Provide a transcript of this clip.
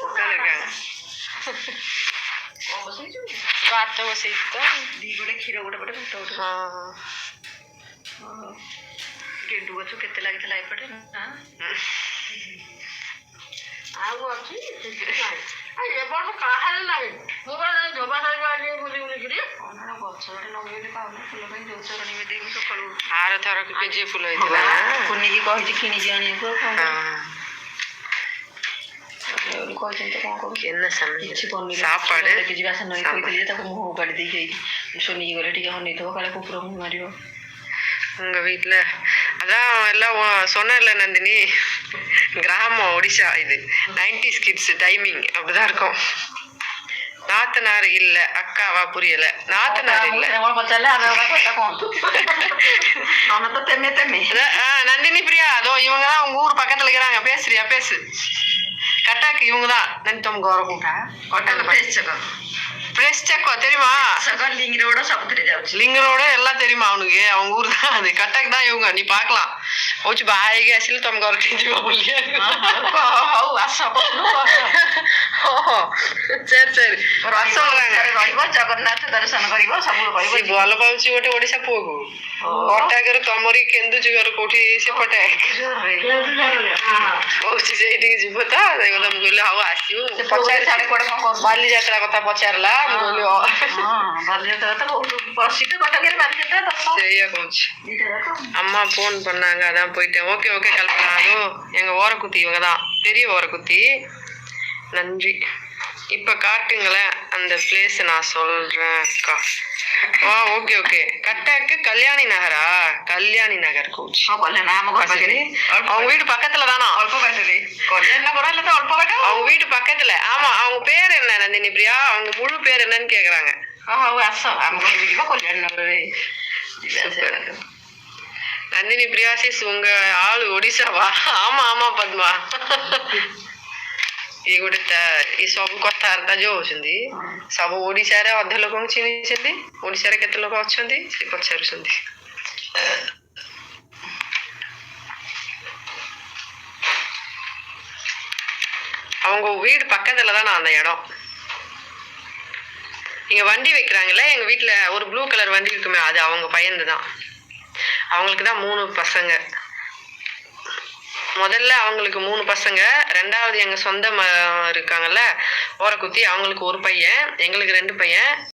ଉକାଳିକା ବସେଇଛୁ ଭାତ ବସେଇଛି ତ ଦି ଗୋଟେ କ୍ଷୀର ଗୋଟେ ପଟେ ଭାତ ଗୋଟେ ହଁ ଗେଣ୍ଡୁ ଗଛ କେତେ ଲାଗିଥିଲା ଏପଟେ ନା ଆଉ ଅଛି ଏ ବର୍ଷ କାହାର ନାହିଁ ମୁଁ ବା ଧୋବା ସାହି ଆଜି ବୁଲି ବୁଲିକିରି କଣ ଗଛ ଗୋଟେ ଲଗେଇଲେ ପାଉନି ଫୁଲ ପାଇଁ ଯୋଉ ଚରଣ ଦେଇକି ସକାଳୁ ଆର ଥରକ କେଜିଏ ଫୁଲ ହେଇଥିଲା କୁନିକି କହିଛି କିଣିକି ଆଣିବାକୁ ଆଉ ହଁ କଣ என்ன சமையல் କିଛି ପନିର சாப்பாடு କିଛି ବାସନ ନେଇ சாம்பார். ଥୋଇଥିଲି ତାକୁ ମୁହଁ କାଢି ଦେଇକି ଯାଇକି ସୋନିକି ଗଲେ ଟିକେ ଅନେଇଥିବ କାଳେ କୁକୁର ମୁହଁ ମାରିବ உங்க வீட்ல அதான் எல்லாம் உ- சொன்னேன்ல நந்தினி கிராமம் ஒடிசா இது நைன்டிஸ் கிட்ஸ் டைமிங் அப்படிதான் இருக்கும் நாத்தனார் இல்ல அக்காவா புரியல நாத்தனார் இல்ல ପ୍ରେମ ପଚାରିଲେ ଆମେ ଗୋଟେ କଥା କୁହନ୍ତୁ ଆମେ ତ ତେମେ ତେମେ அதான், ஆ, நந்தினி பிரியா அதோ இவங்க தான் உங்க ஊர் பக்கத்துல இருக்கிறாங்க பேசுறியா பேசு கட்டாக்கு இவங்க தான் நந்தம் கௌரவங்க கொட்டால பிரஸ் சகம் தெரியுமா? சகம் லிங்கரோட சப் தெரியாச்சு லிங்கரோட எல்லாம் தெரியுமா அவனுக்கு? அவங்க ஊர் தான் அது. கட்டாக்கு தான் இவங்க? நீ பார்க்கலாம். ಹೋಚು பாய் ಹಸಿಲು ತಮ್ಗೆ ಅವ್ರು ತಿಂತೀವಿ ଚାରି ଚାରି ରହିବ ଜଗନ୍ନାଥ ଦର୍ଶନ କରିବ ସବୁ ରହିବ ଭଲ ପାଉଛି ଗୋଟେ ଓଡିଶା ପୁଅକୁ କଟାକରୁ ତମରି କେନ୍ଦୁଝର ଘର କୋଉଠି ସେପଟେ କହୁଛି ସେଇଠିକି ଯିବ ତ ସେଇ କଥା ମୁଁ କହିଲି ହଉ ଆସିବୁ ପଚାରି ସାଡେ କୁଆଡେ କଣ ବାଲିଯାତ୍ରା କଥା ପଚାରିଲା ମୁଁ କହିଲି ବାଲିଯାତ୍ରା ପ୍ରସିଦ୍ଧ କଟକରେ ବାଲିଯାତ୍ରା ସେଇଆ କହୁଛି அம்மா ஃபோன் பண்ணாங்க அதான் போயிட்டேன் ஓகே ஓகே கால் பண்ணாங்க எங்கள் ஓரக்குத்தி இவங்க பெரிய ஓரக்குத்தி நன்றி. இப்போ காட்டுங்களேன் அந்த பிளேஸ் நான் சொல்கிறேன் அக்கா. ஆ ஓகே ஓகே கட்டாக்கு கல்யாணி நகரா? கல்யாணி நகர் கோச் அவங்க வீடு பக்கத்துல தானா? அவங்க வீடு பக்கத்துல. ஆமா அவங்க பேர் என்ன நந்தினி பிரியா? அவங்க முழு பேர் என்னன்னு கேக்குறாங்க. நந்தினி பிரியாசிஸ் உங்க ஆள் ஒடிசாவா? ஆமா ஆமா பத்மா. ଇଏ ଗୋଟେ ତା- ଏ ସବୁ କଥାବାର୍ତ୍ତା ଯୋଉ ହଉଛନ୍ତି ସବୁ ଓଡିଶାରେ ଅଧେ ଲୋକଙ୍କୁ ଚିହ୍ନିଛନ୍ତି ଓଡିଶାରେ କେତେ ଲୋକ ଅଛନ୍ତି ସେ ପଚାରୁଛନ୍ତି அவங்க வீடு பக்கத்துல தானே அந்த இடம் இங்க வண்டி வைக்கிறாங்கல்ல எங்க வீட்ல ஒரு ப்ளூ கலர் வண்டி இருக்குமே அது அவங்க பையனது தான் அவங்களுக்கு தான் மூணு பசங்க முதல்ல அவங்களுக்கு மூணு பசங்க ரெண்டாவது எங்கள் சொந்த ம இருக்காங்கல்ல ஓரக்குத்தி அவங்களுக்கு ஒரு பையன் எங்களுக்கு ரெண்டு பையன்.